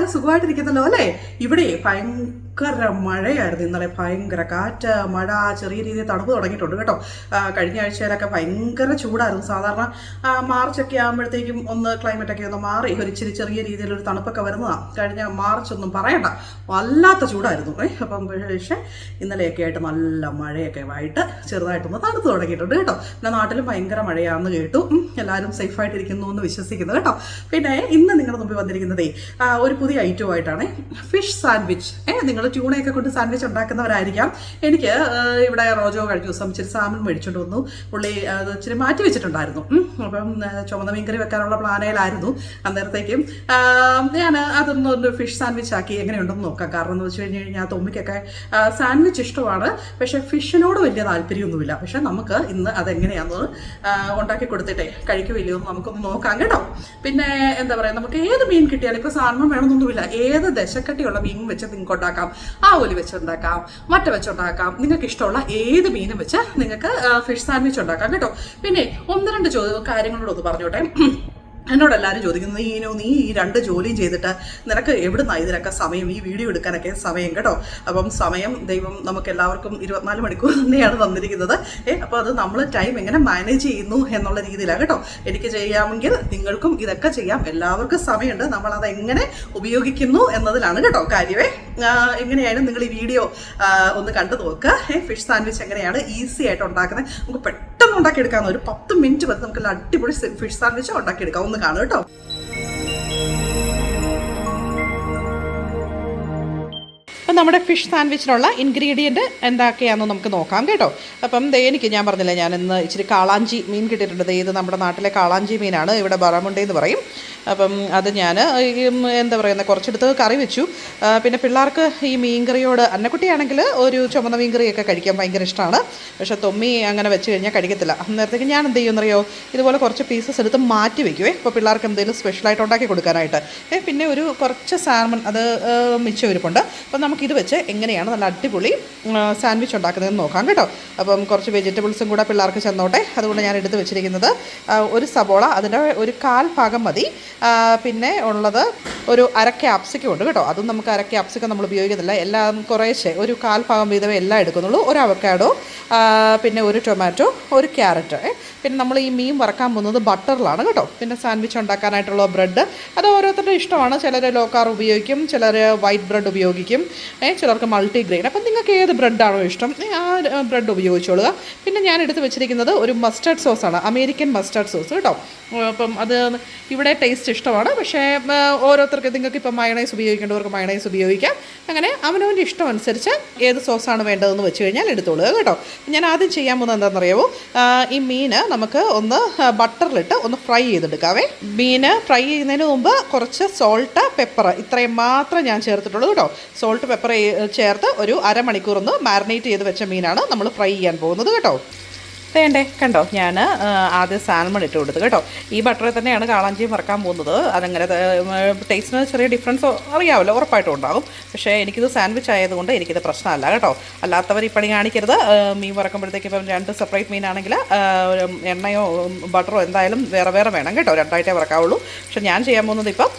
എല്ലാവരും സുഖമായിട്ടിരിക്കുന്നല്ലോ അല്ലേ? ഇവിടെ ഭയങ്കര മഴയായിരുന്നു ഇന്നലെ. ഭയങ്കര കാറ്റ് മഴ ചെറിയ രീതിയിൽ തണുപ്പ് തുടങ്ങിയിട്ടുണ്ട് കേട്ടോ. കഴിഞ്ഞ ആഴ്ചയിലൊക്കെ ഭയങ്കര ചൂടായിരുന്നു. സാധാരണ മാർച്ചൊക്കെ ആകുമ്പോഴത്തേക്കും ഒന്ന് ക്ലൈമറ്റൊക്കെ ഒന്ന് മാറി. ഒരു ഇച്ചിരി ചെറിയ രീതിയിലൊരു തണുപ്പൊക്കെ വരുന്നതാണ് കഴിഞ്ഞ മാർച്ച് ഒന്നും പറയണ്ട. വല്ലാത്ത ചൂടായിരുന്നു. ഏ അപ്പം പക്ഷേ ഇന്നലെയൊക്കെ ആയിട്ട് നല്ല മഴയൊക്കെ ആയിട്ട് ചെറുതായിട്ടൊന്ന് തണുത്ത് തുടങ്ങിയിട്ടുണ്ട് കേട്ടോ. പിന്നെ നാട്ടിലും ഭയങ്കര മഴയാണെന്ന് കേട്ടു. എല്ലാവരും എല്ലാവരും സേഫായിട്ടിരിക്കുന്നു എന്ന് വിശ്വസിക്കുന്നു കേട്ടോ. പിന്നെ ഇന്ന് നിങ്ങളുടെ മുമ്പിൽ വന്നിരിക്കുന്നതേ ഒരു പുതിയ ഐറ്റം ആയിട്ടാണ് ഫിഷ് സാൻഡ്വിച്ച് ഏ നിങ്ങൾ ട്യൂണയൊക്കെ കൊണ്ട് സാൻഡ്വിച്ച് ഉണ്ടാക്കുന്നവരായിരിക്കാം. എനിക്ക് ഇവിടെ റോജോ കഴിഞ്ഞ ദിവസം ഇച്ചിരി സാമൻ മേടിച്ചുകൊണ്ട് വന്നു. പുള്ളി അത് ഇച്ചിരി മാറ്റി വെച്ചിട്ടുണ്ടായിരുന്നു. അപ്പം ചുമന്ന മീൻകറി വെക്കാനുള്ള പ്ലാനയിലായിരുന്നു അന്നേരത്തേക്കും. ഞാൻ അതൊന്ന് ഒരു ഫിഷ് സാൻഡ്വിച്ച് ആക്കി എങ്ങനെയുണ്ടെന്ന് നോക്കാം. കാരണം എന്ന് വെച്ച് കഴിഞ്ഞ് കഴിഞ്ഞാൽ തൊമ്മിക്കൊക്കെ സാൻഡ്വിച്ച് ഇഷ്ടമാണ്. പക്ഷേ ഫിഷിനോട് വലിയ താല്പര്യമൊന്നുമില്ല. പക്ഷേ നമുക്ക് ഇന്ന് അതെങ്ങനെയാണെന്ന് ഉണ്ടാക്കി കൊടുത്തിട്ടേ. കഴിക്കുമില്ലയോ നമുക്കൊന്ന് നോക്കാം കേട്ടോ. പിന്നെ എന്താ പറയുക നമുക്ക് ഏത് മീൻ കിട്ടിയാലും ഇപ്പോൾ സാൽമൺ വേണമെന്നൊന്നുമില്ല. ഏത് ദശക്കട്ടിയുള്ള മീൻ വെച്ച് നിങ്ങൾക്ക് ഉണ്ടാക്കാം ആ ഒലി വെച്ചുണ്ടാക്കാം. മറ്റ വെച്ചുണ്ടാക്കാം. നിങ്ങൾക്ക് ഇഷ്ടമുള്ള ഏത് മീനും വെച്ച് നിങ്ങൾക്ക് ഫിഷ് സാൻഡ്വിച്ച് ഉണ്ടാക്കാം കേട്ടോ. പിന്നെ ഒന്ന് രണ്ട് ചോദ്യ കാര്യങ്ങളോട് ഒന്ന് പറഞ്ഞോട്ടെ. എന്നോട് എല്ലാവരും ചോദിക്കുന്നത് ഈനോ നീ ഈ രണ്ട് ജോലിയും ചെയ്തിട്ട് നിനക്ക് എവിടുന്നാണ് ഇതിനൊക്കെ സമയം ഈ വീഡിയോ എടുക്കാനൊക്കെ സമയം? കേട്ടോ. അപ്പം സമയം ദൈവം നമുക്ക് എല്ലാവർക്കും ഇരുപത്തിനാല് മണിക്കൂർ തന്നെയാണ് തന്നിരിക്കുന്നത്. ഏ അപ്പോൾ അത് നമ്മൾ ടൈം എങ്ങനെ മാനേജ് ചെയ്യുന്നു എന്നുള്ള രീതിയിലാണ് കേട്ടോ. എനിക്ക് ചെയ്യാമെങ്കിൽ നിങ്ങൾക്കും ഇതൊക്കെ ചെയ്യാം. എല്ലാവർക്കും സമയമുണ്ട്. നമ്മൾ അത് എങ്ങനെ ഉപയോഗിക്കുന്നു എന്നതിലാണ് കേട്ടോ കാര്യമേ. എങ്ങനെയായാലും നിങ്ങൾ ഈ വീഡിയോ ഒന്ന് കണ്ടു നോക്കുക ഫിഷ് സാൻഡ്വിച്ച് എങ്ങനെയാണ് ഈസി ആയിട്ട് ഉണ്ടാക്കുന്നത്. നമുക്ക് ഉണ്ടാക്കിയെടുക്കാവുന്ന ഒരു പത്ത് മിനിറ്റ് വരെ നമുക്ക് അടിപൊളി ഫിഷ് സാൻഡ്വിച്ച് ഉണ്ടാക്കിയെടുക്കാം. ഒന്ന് കാണും കേട്ടോ. നമ്മുടെ ഫിഷ് സാൻഡ്വിച്ചിനുള്ള ഇൻഗ്രീഡിയന്റ് എന്തൊക്കെയാണെന്ന് നമുക്ക് നോക്കാം കേട്ടോ. അപ്പം ദേ എനിക്ക് ഞാൻ പറഞ്ഞില്ല ഞാൻ ഇന്ന് ഇച്ചിരി കാളാഞ്ചി മീൻ കിട്ടിയിട്ടുണ്ട്. ഇത് നമ്മുടെ നാട്ടിലെ കാളാഞ്ചി മീനാണ്. ഇവിടെ എന്ന് പറയും. അപ്പം അത് ഞാൻ എന്താ പറയുന്നത് കുറച്ചെടുത്ത് കറി വെച്ചു. പിന്നെ പിള്ളേർക്ക് ഈ മീൻകറിയോട് അന്നക്കുട്ടിയാണെങ്കിൽ ഒരു ചുമന്ന മീൻകറിയൊക്കെ കഴിക്കാൻ ഭയങ്കര ഇഷ്ടമാണ് പക്ഷെ തൊമ്മി അങ്ങനെ വെച്ച് കഴിഞ്ഞാൽ കഴിക്കത്തില്ല. അന്നേരത്തേക്ക് ഞാൻ എന്ത് ചെയ്യുമെന്നറിയോ ഇതുപോലെ കുറച്ച് പീസസ് എടുത്ത് മാറ്റി വെക്കുവേ. ഇപ്പോൾ പിള്ളേർക്ക് എന്തെങ്കിലും സ്പെഷ്യലായിട്ട് ഉണ്ടാക്കി കൊടുക്കാനായിട്ട്. പിന്നെ ഒരു കുറച്ച് സാൽമൺ അത് മിച്ചം ഇരിപ്പുണ്ട് അപ്പം നമുക്ക് ഇത് വെച്ച് എങ്ങനെയാണ് നല്ല അടിപൊളി സാൻഡ്വിച്ച് ഉണ്ടാക്കുന്നതെന്ന് നോക്കാം കേട്ടോ. അപ്പം കുറച്ച് വെജിറ്റബിൾസും കൂടെ പിള്ളേർക്ക് ചെന്നോട്ടെ. അതുകൊണ്ട് ഞാൻ എടുത്ത് വെച്ചിരിക്കുന്നത് ഒരു സബോള അതിന്റെ ഒരു കാൽ ഭാഗം മതി. പിന്നെ ഉള്ളത് ഒരു അര ക്യാപ്സിക്കം ഉണ്ട് കേട്ടോ. അതും നമുക്ക് അര ക്യാപ്സിക്കം നമ്മൾ ഉപയോഗിക്കുന്നില്ല. എല്ലാം കുറേശ്ശെ ഒരു കാൽ ഭാഗം വീതമേ എല്ലാം എടുക്കുന്നുള്ളൂ. ഒരു അവക്കാഡോ പിന്നെ ഒരു ടൊമാറ്റോ ഒരു ക്യാരറ്റ് പിന്നെ നമ്മൾ ഈ മീൻ വറക്കാൻ പോകുന്നത് ബട്ടറിലാണ് കേട്ടോ. പിന്നെ സാൻഡ്വിച്ച് ഉണ്ടാക്കാനായിട്ടുള്ള ബ്രെഡ് അത് ഓരോരുത്തരുടെ ഇഷ്ടമാണ്. ചിലർ ലോക്കാർ ഉപയോഗിക്കും ചിലർ വൈറ്റ് ബ്രെഡ് ഉപയോഗിക്കും. ചിലർക്ക് മൾട്ടിഗ്രെയിൻ അപ്പം നിങ്ങൾക്ക് ഏത് ബ്രെഡാണോ ഇഷ്ടം ആ ബ്രെഡ് ഉപയോഗിച്ചോളുക. പിന്നെ ഞാൻ എടുത്ത് വെച്ചിരിക്കുന്നത് ഒരു മസ്റ്റർഡ് സോസാണ് അമേരിക്കൻ മസ്റ്റർഡ് സോസ് കേട്ടോ. അപ്പം അത് ഇവിടെ ടേസ്റ്റ് ഇഷ്ടമാണ്. പക്ഷേ ഓരോരുത്തർക്ക് നിങ്ങൾക്ക് ഇപ്പം മയണൈസ് ഉപയോഗിക്കേണ്ടവർക്ക് മയണൈസ് ഉപയോഗിക്കാം. അങ്ങനെ അവനവന്റെ ഇഷ്ടം അനുസരിച്ച് ഏത് സോസാണ് വേണ്ടതെന്ന് വെച്ച് കഴിഞ്ഞാൽ എടുത്തോളുക കേട്ടോ. ഞാൻ ആദ്യം ചെയ്യാൻ പോകുന്നത് എന്താണെന്നറിയാമോ ആ, ഈ മീൻ നമുക്ക് ഒന്ന് ബട്ടറിലിട്ട് ഒന്ന് ഫ്രൈ ചെയ്തെടുക്കാവേ. മീൻ ഫ്രൈ ചെയ്യുന്നതിന് മുമ്പ് കുറച്ച് സോൾട്ട് പെപ്പർ ഇത്രയും മാത്രം ഞാൻ ചേർത്തിട്ടുള്ളൂ കേട്ടോ. സോൾട്ട് പെപ്പർ ചേർത്ത് ഒരു അരമണിക്കൂർ ഒന്ന് മാരിനേറ്റ് ചെയ്ത് വെച്ച മീനാണ് നമ്മൾ ഫ്രൈ ചെയ്യാൻ പോകുന്നത് കേട്ടോ. വേണ്ടേ? കണ്ടോ? ഞാൻ ആദ്യം സാൽമൺ ഇട്ട് കൊടുത്തു. കേട്ടോ? ഈ ബട്ടറിൽ തന്നെയാണ് കാളാഞ്ചിയും വറക്കാൻ പോകുന്നത്. അതങ്ങനെ ടേസ്റ്റിന് ചെറിയ ഡിഫറൻസ് അറിയാമല്ലോ ഉറപ്പായിട്ടും ഉണ്ടാകും. പക്ഷേ എനിക്കിത് സാൻഡ്വിച്ച് ആയതുകൊണ്ട് എനിക്കിത് പ്രശ്നമല്ല കേട്ടോ? അല്ലാത്തവർ ഈ പണി കാണിക്കരുത്. മീൻ വറക്കുമ്പോഴത്തേക്ക് ഇപ്പം രണ്ട് സെപ്പറേറ്റ് മീനാണെങ്കിൽ എണ്ണയോ ബട്ടറോ എന്തായാലും വേറെ വേറെ വേണം കേട്ടോ? രണ്ടായിട്ടേ വറക്കാവുള്ളൂ. പക്ഷേ ഞാൻ ചെയ്യാൻ പോകുന്നത് ഇപ്പം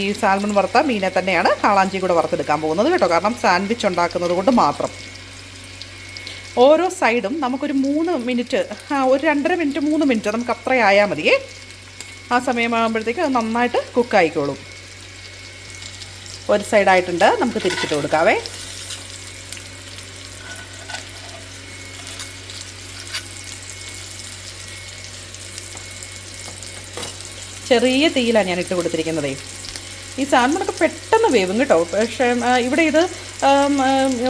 ഈ സാൽമൺ വറുത്ത മീനെ തന്നെയാണ് കാളാഞ്ചി കൂടെ വറുത്തെടുക്കാൻ പോകുന്നത് കേട്ടോ? കാരണം സാൻഡ്വിച്ച് ഉണ്ടാക്കുന്നത് കൊണ്ട് മാത്രം. ഓരോ സൈഡും നമുക്കൊരു മൂന്ന് മിനിറ്റ് ഒരു രണ്ടര മിനിറ്റ് മൂന്ന് മിനിറ്റ് നമുക്ക് അത്ര ആയാൽ മതിയേ ആ സമയമാകുമ്പോഴത്തേക്ക് അത് നന്നായിട്ട് കുക്കായിക്കോളും ഒരു സൈഡായിട്ടുണ്ട് നമുക്ക് തിരിച്ചിട്ട് കൊടുക്കാവേ. ചെറിയ തീയിലാണ് ഞാൻ ഇട്ട് കൊടുത്തിരിക്കുന്നതേ. ഈ നമുക്ക് പെട്ടെന്ന് വേവും കേട്ടോ. പക്ഷേ ഇവിടെ ഇത്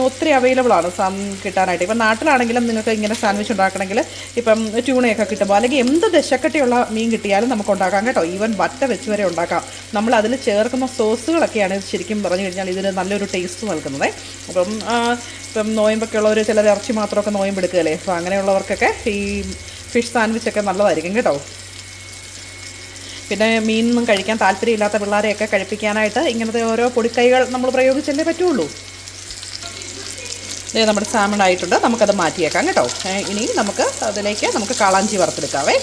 ഒത്തിരി അവൈലബിൾ ആണ് സാം കിട്ടാനായിട്ട്. ഇപ്പം നാട്ടിലാണെങ്കിലും നിങ്ങൾക്ക് ഇങ്ങനെ സാൻഡ്വിച്ച് ഉണ്ടാക്കണമെങ്കിൽ ഇപ്പം ട്യൂണയൊക്കെ കിട്ടുമ്പോൾ അല്ലെങ്കിൽ എന്ത് ദശക്കട്ടിയുള്ള മീൻ കിട്ടിയാലും നമുക്ക് ഉണ്ടാക്കാം കേട്ടോ. ഈവൻ വറ്റ വെച്ച് വരെ ഉണ്ടാക്കാം. നമ്മൾ അതിൽ ചേർക്കുന്ന സോസുകളൊക്കെയാണ് ശരിക്കും പറഞ്ഞു കഴിഞ്ഞാൽ ഇതിന് നല്ലൊരു ടേസ്റ്റ് നൽകുന്നത്. അപ്പം ഇപ്പം നോയമ്പൊക്കെ ഉള്ളവർ ചിലർ ഇറച്ചി മാത്രമൊക്കെ നോയമ്പെടുക്കുകയല്ലേ അപ്പോൾ അങ്ങനെയുള്ളവർക്കൊക്കെ ഈ ഫിഷ് സാൻഡ്വിച്ചൊക്കെ നല്ലതായിരിക്കും കേട്ടോ. പിന്നെ മീനൊന്നും കഴിക്കാൻ താല്പര്യമില്ലാത്ത പിള്ളേരെയൊക്കെ കഴിപ്പിക്കാനായിട്ട് ഇങ്ങനത്തെ ഓരോ പൊടിക്കൈകൾ നമ്മൾ പ്രയോഗിച്ചല്ലേ പറ്റുള്ളൂ. ഇതേ നമ്മുടെ സാമൺ ആയിട്ടുണ്ട്. നമുക്കത് മാറ്റിയേക്കാം കേട്ടോ. ഇനി നമുക്ക് അതിലേക്ക് നമുക്ക് കാളാഞ്ചി വറുത്തെടുക്കാവേ.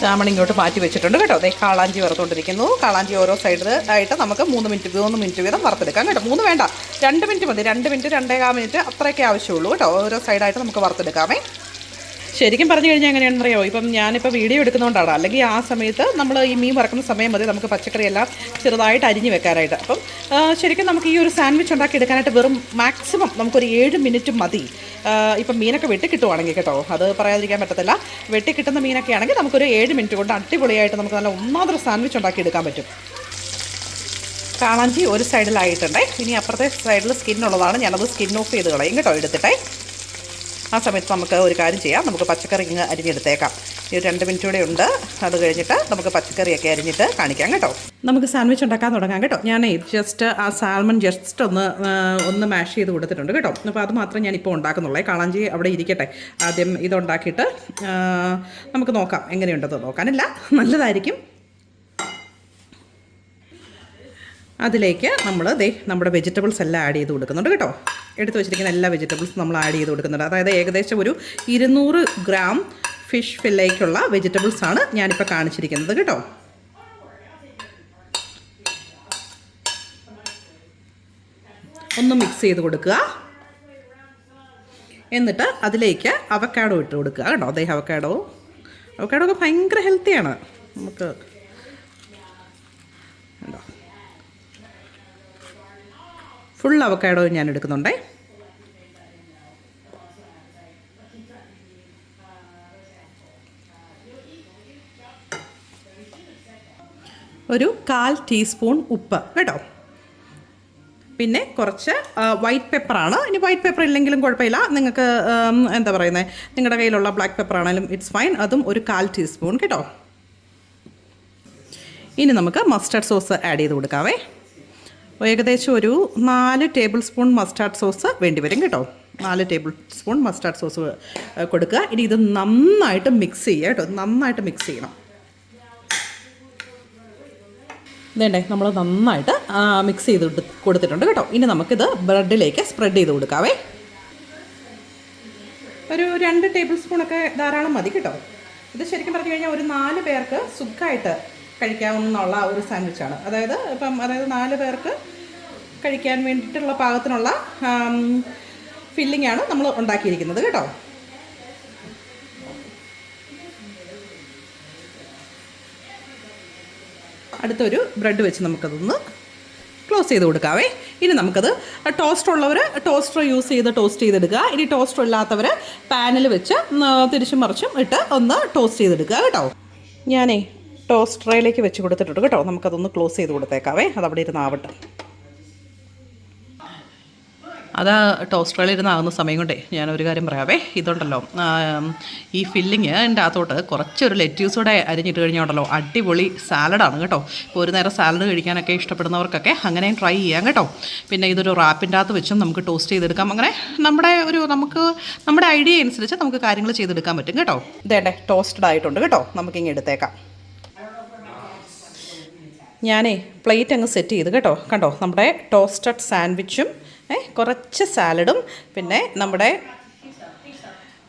സാമൺ ഇങ്ങോട്ട് മാറ്റി വെച്ചിട്ടുണ്ട് കേട്ടോ. അതേ കാളാഞ്ചി വറുത്തുകൊണ്ടിരിക്കുന്നു കാളാഞ്ചി ഓരോ സൈഡിൽ ആയിട്ട് നമുക്ക് മൂന്ന് മിനിറ്റ് മൂന്ന് മിനിറ്റ് വീതം വറുത്തെടുക്കാം കേട്ടോ. മൂന്ന് വേണ്ട. രണ്ട് മിനിറ്റ് മതി. രണ്ട് മിനിറ്റ് രണ്ടേകാൽ മിനിറ്റ് അത്രയൊക്കെ ആവശ്യമുള്ളൂ കേട്ടോ. ഓരോ സൈഡായിട്ട് നമുക്ക് വറുത്തെടുക്കാമേ ശരിക്കും പറഞ്ഞു കഴിഞ്ഞാൽ എങ്ങനെയാണെന്ന് അറിയാമോ ഇപ്പം ഞാനിപ്പോൾ വീഡിയോ എടുക്കുന്നതുകൊണ്ടാണ് അല്ലെങ്കിൽ ആ സമയത്ത് നമ്മൾ ഈ മീൻ വറക്കുന്ന സമയം മതി. നമുക്ക് പച്ചക്കറിയെല്ലാം ചെറുതായിട്ട് അരിഞ്ഞു വെക്കാനായിട്ട്. അപ്പം ശരിക്കും നമുക്ക് ഈ ഒരു സാൻഡ്വിച്ച് ഉണ്ടാക്കി എടുക്കാനായിട്ട് വെറും മാക്സിമം നമുക്കൊരു ഏഴ് മിനിറ്റ് മതി. ഇപ്പം മീനൊക്കെ വെട്ടി കിട്ടുവാണെങ്കിൽ കേട്ടോ. അത് പറയാതിരിക്കാൻ പറ്റത്തില്ല. വെട്ടി കിട്ടുന്ന മീനൊക്കെ ആണെങ്കിൽ നമുക്കൊരു ഏഴ് മിനിറ്റ് കൊണ്ട് അടിപൊളിയായിട്ട് നമുക്ക് നല്ല ഒന്നാമതൊരു സാൻഡ്വിച്ച് ഉണ്ടാക്കി എടുക്കാൻ പറ്റും. കാളാഞ്ചി ഒരു സൈഡിലായിട്ടുണ്ടേ ഇനി അപ്പുറത്തെ സൈഡിൽ സ്കിന്നുള്ളതാണ് ഞാനത് സ്കിൻ ഓഫ് ചെയ്ത് കളയും കേട്ടോ. എടുത്തിട്ടേ. ആ സമയത്ത് നമുക്ക് ഒരു കാര്യം ചെയ്യാം. നമുക്ക് പച്ചക്കറി ഇങ്ങ് അരിഞ്ഞെടുത്തേക്കാം. ഈ രണ്ട് മിനിറ്റ് കൂടെ ഉണ്ട്. അത് കഴിഞ്ഞിട്ട് നമുക്ക് പച്ചക്കറിയൊക്കെ അരിഞ്ഞിട്ട് കാണിക്കാം കേട്ടോ. നമുക്ക് സാൻഡ്വിച്ച് ഉണ്ടാക്കാൻ തുടങ്ങാം കേട്ടോ. ഞാൻ ജസ്റ്റ് ആ സാൽമൺ ജസ്റ്റ് ഒന്ന് ഒന്ന് മാഷ് ചെയ്ത് കൊടുത്തിട്ടുണ്ട് കേട്ടോ. അപ്പോൾ അത് മാത്രമേ ഇപ്പോൾ ഉണ്ടാക്കുന്നുള്ളൂ. കാളാഞ്ചി അവിടെ ഇരിക്കട്ടെ. ആദ്യം ഇതുണ്ടാക്കിയിട്ട് നമുക്ക് നോക്കാം. എങ്ങനെയുണ്ടെന്ന് നോക്കാനില്ല നല്ലതായിരിക്കും. അതിലേക്ക് നമ്മൾ ദേ നമ്മുടെ വെജിറ്റബിൾസ് എല്ലാം ആഡ് ചെയ്ത് കൊടുക്കുന്നുണ്ട് കേട്ടോ. എടുത്ത് വെച്ചിരിക്കുന്ന എല്ലാ വെജിറ്റബിൾസും നമ്മൾ ആഡ് ചെയ്ത് കൊടുക്കുന്നുണ്ട്. അതായത് ഏകദേശം ഒരു ഇരുന്നൂറ് ഗ്രാം ഫിഷ് ഫില്ലേക്കുള്ള വെജിറ്റബിൾസ് ആണ് ഞാനിപ്പോൾ കാണിച്ചിരിക്കുന്നത് കേട്ടോ. ഒന്ന് മിക്സ് ചെയ്ത് കൊടുക്കുക. എന്നിട്ട് അതിലേക്ക് അവക്കാഡോ ഇട്ട് കൊടുക്കുക കേട്ടോ. അതേ അവക്കാഡോ അവക്കാഡോ ഒക്കെ ഭയങ്കര ഹെൽത്തിയാണ് നമുക്ക് ഫുൾ അവക്കാഡോ ഞാൻ എടുക്കുന്നുണ്ടേ. ഒരു കാൽ ടീസ്പൂൺ ഉപ്പ് കേട്ടോ. പിന്നെ കുറച്ച് വൈറ്റ് പെപ്പറാണ് ഇനി വൈറ്റ് പെപ്പർ ഇല്ലെങ്കിലും കുഴപ്പമില്ല. നിങ്ങൾക്ക് എന്താ പറയുന്നത് നിങ്ങളുടെ കയ്യിലുള്ള ബ്ലാക്ക് പെപ്പർ ആണെങ്കിലും ഇറ്റ്സ് ഫൈൻ അതും ഒരു കാൽ ടീസ്പൂൺ കേട്ടോ. ഇനി നമുക്ക് മസ്റ്റർഡ് സോസ് ആഡ് ചെയ്ത് കൊടുക്കാവേ. ഏകദേശം ഒരു നാല് ടേബിൾ സ്പൂൺ മസ്റ്റാർഡ് സോസ് വേണ്ടി വരും കേട്ടോ. നാല് ടേബിൾ സ്പൂൺ മസ്റ്റാർഡ് സോസ് കൊടുക്കുക. ഇനി ഇത് നന്നായിട്ട് മിക്സ് ചെയ്യുക കേട്ടോ. നന്നായിട്ട് മിക്സ് ചെയ്യണം. ഇതേണ്ടേ നമ്മൾ നന്നായിട്ട് മിക്സ് ചെയ്ത് കൊടു- കൊടുത്തിട്ടുണ്ട് കേട്ടോ. ഇനി നമുക്കിത് ബ്രെഡിലേക്ക് സ്പ്രെഡ് ചെയ്ത് കൊടുക്കാവേ. ഒരു രണ്ട് ടേബിൾ സ്പൂണൊക്കെ ധാരാളം മതി കേട്ടോ. ഇത് ശരിക്കും പറഞ്ഞു കഴിഞ്ഞാൽ ഒരു നാല് പേർക്ക് സുഖമായിട്ട് കഴിക്കാവുന്ന ഒരു സാൻഡ്വിച്ചാണ്. അതായത് ഇപ്പം അതായത് നാല് പേർക്ക് കഴിക്കാൻ വേണ്ടിയിട്ടുള്ള പാകത്തിനുള്ള ഫില്ലിംഗ് ആണ് നമ്മൾ ഉണ്ടാക്കിയിരിക്കുന്നത് കേട്ടോ. അടുത്തൊരു ബ്രെഡ് വെച്ച് നമുക്കതൊന്ന് ക്ലോസ് ചെയ്ത് കൊടുക്കാവേ. ഇനി നമുക്കത് ടോസ്റ്റർ ഉള്ളവർ ടോസ്റ്റർ യൂസ് ചെയ്ത് ടോസ്റ്റ് ചെയ്തെടുക്കുക. ഇനി ടോസ്റ്റർ ഇല്ലാത്തവർ പാനിൽ വെച്ച് തിരിച്ചും മറിച്ചും ഇട്ട് ഒന്ന് ടോസ്റ്റ് ചെയ്തെടുക്കുക കേട്ടോ. ഞാനേ ടോസ്റ്ററയിലേക്ക് വെച്ച് കൊടുത്തിട്ടുണ്ട് കേട്ടോ. നമുക്കതൊന്ന് ക്ലോസ് ചെയ്ത് കൊടുത്തേക്കാവേ. അതവിടെ ഇരുന്ന് ആവട്ടെ. അത് ടോസ്റ്ററിൽ ഇരുന്നാകുന്ന സമയം കൊണ്ടേ ഞാൻ ഒരു കാര്യം പറയാവേ. ഇതുണ്ടല്ലോ ഈ ഫില്ലിങ് എന്റെ അകത്തോട്ട് കുറച്ചൊരു ലെറ്റ്യൂസ് കൂടെ അരിഞ്ഞിട്ട് കഴിഞ്ഞാൽ ഉണ്ടല്ലോ അടിപൊളി സാലഡാണ് കേട്ടോ. ഇപ്പോൾ ഒരു നേരം സാലഡ് കഴിക്കാനൊക്കെ ഇഷ്ടപ്പെടുന്നവർക്കൊക്കെ അങ്ങനെയും ട്രൈ ചെയ്യാം കേട്ടോ. പിന്നെ ഇതൊരു റാപ്പിന്റെ അകത്ത് വെച്ചും നമുക്ക് ടോസ്റ്റ് ചെയ്തെടുക്കാം. അങ്ങനെ നമ്മുടെ ഒരു നമുക്ക് നമ്മുടെ ഐഡിയ അനുസരിച്ച് നമുക്ക് കാര്യങ്ങൾ ചെയ്തെടുക്കാൻ പറ്റും കേട്ടോ. ഇതേണ്ടേ ടോസ്റ്റഡ് ആയിട്ടുണ്ട് കേട്ടോ. നമുക്കിങ്ങനെ എടുത്തേക്കാം. ഞാനേ പ്ലേറ്റ് അങ്ങ് സെറ്റ് ചെയ്ത് കേട്ടോ. കണ്ടോ നമ്മുടെ ടോസ്റ്റഡ് സാൻഡ്വിച്ചും കുറച്ച് സാലഡും പിന്നെ നമ്മുടെ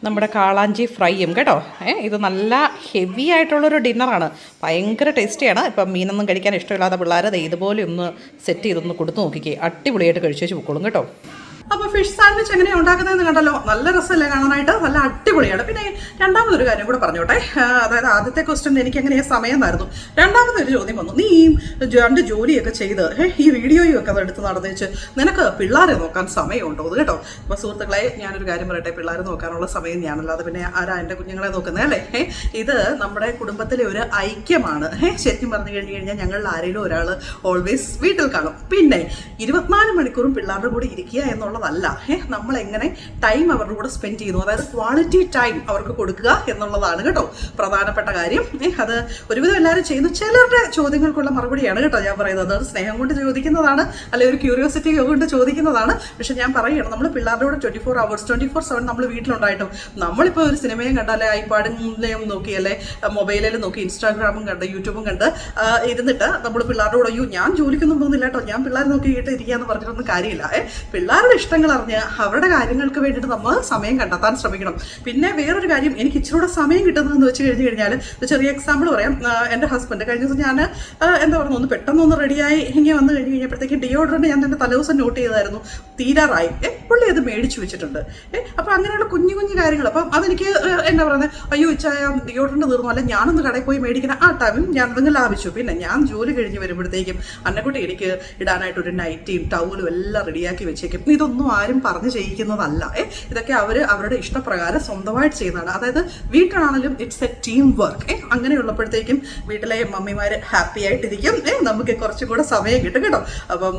നമ്മുടെ കാളാഞ്ചി ഫ്രൈയും കേട്ടോ. ഏ ഇത് നല്ല ഹെവി ആയിട്ടുള്ളൊരു ഡിന്നറാണ്. ഭയങ്കര ടേസ്റ്റിയാണ്. ഇപ്പം മീനൊന്നും കഴിക്കാൻ ഇഷ്ടമില്ലാത്ത പിള്ളേരത് ഇതുപോലെ ഒന്ന് സെറ്റ് ചെയ്തൊന്ന് കൊടുത്തു നോക്കിക്കേ. അടിപൊളിയായിട്ട് കഴിച്ചു വെച്ച് പൊക്കോളും കേട്ടോ. അപ്പോൾ ഫിഷ് സാൻഡ്വിച്ച് എങ്ങനെയാണ് ഉണ്ടാക്കുന്നതെന്ന് കണ്ടല്ലോ. നല്ല രസമല്ലേ കാണാനായിട്ട്? നല്ല അടിപൊളിയാണ്. പിന്നെ രണ്ടാമതൊരു കാര്യം കൂടെ പറഞ്ഞോട്ടെ. അതായത് ആദ്യത്തെ ക്വസ്റ്റ്യൻ എനിക്ക് എങ്ങനെയാ സമയം എന്നായിരുന്നു രണ്ടാമതൊരു ചോദ്യം വന്നു. നീ രണ്ട് ജോലിയൊക്കെ ചെയ്ത് ഈ വീഡിയോയും ഒക്കെ എടുത്ത് നടന്നേച്ച് നിനക്ക് പിള്ളേരെ നോക്കാൻ സമയമുണ്ടോ? അത് കേട്ടോ. അപ്പോൾ സുഹൃത്തുക്കളെ ഞാനൊരു കാര്യം പറയട്ടെ. പിള്ളേരെ നോക്കാനുള്ള സമയം ഞാനല്ലാതെ പിന്നെ ആരാ എന്റെ കുഞ്ഞുങ്ങളെ നോക്കുന്നത് അല്ലേ? ഇത് നമ്മുടെ കുടുംബത്തിലെ ഒരു ഐക്യമാണ്. ശരിക്കും പറഞ്ഞു കഴിഞ്ഞു കഴിഞ്ഞാൽ ഞങ്ങളിൽ ആരെങ്കിലും ഒരാൾ ഓൾവേസ് വീട്ടിൽ കാണും. പിന്നെ ഇരുപത്തിനാല് മണിക്കൂറും പിള്ളേരുടെ കൂടെ ഇരിക്കുക എന്നുള്ളതല്ല നമ്മൾ എങ്ങനെ ടൈം അവരുടെ കൂടെ സ്പെൻഡ് ചെയ്യുന്നു. അതായത് ക്വാളിറ്റി ടൈം അവർക്ക് കൊടുക്കുക എന്നുള്ളതാണ് കേട്ടോ പ്രധാനപ്പെട്ട കാര്യം. അത് ഒരുവിധം എല്ലാവരും ചെയ്യുന്നു. ചിലരുടെ ചോദ്യങ്ങൾക്കുള്ള മറുപടിയാണ് കേട്ടോ ഞാൻ പറയുന്നത്. അത് സ്നേഹം കൊണ്ട് ചോദിക്കുന്നതാണ് അല്ലെങ്കിൽ ഒരു ക്യൂരിയോസിറ്റി കൊണ്ട് ചോദിക്കുന്നതാണ്. പക്ഷെ ഞാൻ പറയുകയാണ് നമ്മൾ പിള്ളേരുടെ കൂടെ twenty four hours twenty four seven നമ്മൾ വീട്ടിലുണ്ടായിട്ടും നമ്മളിപ്പോൾ ഒരു സിനിമയും കണ്ടാലേ ഐപാഡിനെയും നോക്കി അല്ലെ മൊബൈലിൽ നോക്കി ഇൻസ്റ്റാഗ്രാമും കണ്ട് യൂട്യൂബും കണ്ട് ഇരുന്നിട്ട് നമ്മൾ പിള്ളേരുടെ കൂടെ അയ്യോ ഞാൻ ജോലിക്കൊന്നും പോകുന്നില്ല കേട്ടോ. ഞാൻ പിള്ളേരെ നോക്കിയിട്ട് എന്ന് പറഞ്ഞിട്ടൊന്നും കാര്യമില്ല. പിള്ളേരുടെ ഇഷ്ടങ്ങൾ അറിഞ്ഞ് അവരുടെ കാര്യങ്ങൾക്ക് വേണ്ടിയിട്ട് നമ്മൾ സമയം കണ്ടെത്താൻ ശ്രമിക്കണം. പിന്നെ വേറൊരു കാര്യം എനിക്ക് ഇച്ചിരി കൂടെ സമയം കിട്ടുന്നതെന്ന് വെച്ച് കഴിഞ്ഞ് കഴിഞ്ഞാൽ ചെറിയ എക്സാമ്പിൾ പറയാം. എന്റെ ഹസ്ബൻഡ് കഴിഞ്ഞ ദിവസം ഞാൻ എന്താ പറയുക ഒന്ന് പെട്ടെന്ന് ഒന്ന് റെഡിയായി ഇങ്ങനെ വന്ന് കഴിഞ്ഞ് കഴിഞ്ഞപ്പോഴത്തേക്ക് ഡിയോഡ്രന്റ് ഞാൻ എന്റെ തലേദിവസം നോട്ട് ചെയ്തായിരുന്നു. തീരാറായി. പുള്ളി അത് മേടിച്ചു വെച്ചിട്ടുണ്ട്. ഏഹ് അപ്പോൾ അങ്ങനെയുള്ള കുഞ്ഞു കുഞ്ഞു കാര്യങ്ങൾ. അപ്പം അതെനിക്ക് എന്താ പറയുന്നത് അയ്യോ ചായ ഡിയോഡ്രന്റ് തീർന്നു. അല്ല ഞാനൊന്ന് കടയിൽ പോയി മേടിക്കുന്ന ആ ടൈമും ഞാൻ അതങ്ങ് ലാഭിച്ചു. പിന്നെ ഞാൻ ജോലി കഴിഞ്ഞ് വരുമ്പോഴത്തേക്കും അന്നക്കുട്ടി എനിക്ക് ഇടാനായിട്ട് ഒരു നൈറ്റിയും ടൗലും എല്ലാം റെഡിയാക്കി വെച്ചേക്കും. ഇതൊന്നും ആരും പറഞ്ഞു ചെയ്യിക്കുന്നതല്ല. ഏ ഇതൊക്കെ അവർ അവരുടെ ഇഷ്ടപ്രകാരം സ്വന്തമായിട്ട് ചെയ്യുന്നതാണ്. അതായത് വീട്ടിലാണെങ്കിലും ഇറ്റ്സ് എ ടീം വർക്ക് അങ്ങനെ അങ്ങനെയുള്ളപ്പോഴത്തേക്കും വീട്ടിലെ മമ്മിമാർ ഹാപ്പി ആയിട്ടിരിക്കും. ഏഹ് നമുക്ക് കുറച്ചും കൂടെ സമയം കിട്ടും കേട്ടോ. അപ്പം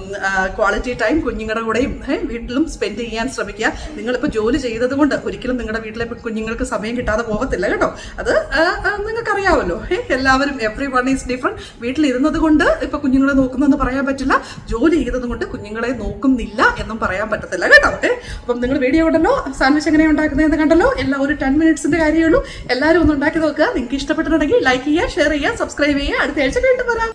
ക്വാളിറ്റി ടൈം കുഞ്ഞുങ്ങളുടെ കൂടെയും വീട്ടിലും സ്പെൻഡ് ചെയ്യാൻ ശ്രമിക്കുക. നിങ്ങളിപ്പോൾ ജോലി ചെയ്തത് കൊണ്ട് ഒരിക്കലും നിങ്ങളുടെ വീട്ടിലെ കുഞ്ഞുങ്ങൾക്ക് സമയം കിട്ടാതെ പോകത്തില്ല കേട്ടോ. അത് നിങ്ങൾക്കറിയാമല്ലോ എല്ലാവരും എവറി വൺ ഈസ് ഡിഫറെന്റ് വീട്ടിലിരുന്നത് കൊണ്ട് ഇപ്പം കുഞ്ഞുങ്ങളെ നോക്കുന്നതെന്ന് പറയാൻ പറ്റില്ല. ജോലി ചെയ്തത് കൊണ്ട് കുഞ്ഞുങ്ങളെ നോക്കുന്നില്ല എന്നും പറയാൻ പറ്റത്തില്ല കേട്ടോ. ഏ അപ്പം നിങ്ങൾ വീഡിയോ ഉണ്ടല്ലോ സാൻഡ്വിച്ച് എങ്ങനെ ഉണ്ടാക്കുന്നതെന്ന് കണ്ടല്ലോ. എല്ലാ ഒരു ടെൻ മിനിറ്റ്സിന്റെ കാര്യമേ ഉള്ളൂ. എല്ലാവരും ഒന്ന് ഉണ്ടാക്കി നോക്കുക. നിങ്ങൾക്ക് ഇഷ്ടപ്പെട്ടിട്ടുണ്ടെങ്കിൽ ലൈക്ക് ചെയ്യുക ഷെയർ ചെയ്യുക സബ്സ്ക്രൈബ് ചെയ്യുക. അടുത്ത ആഴ്ച വീണ്ടും വരാം.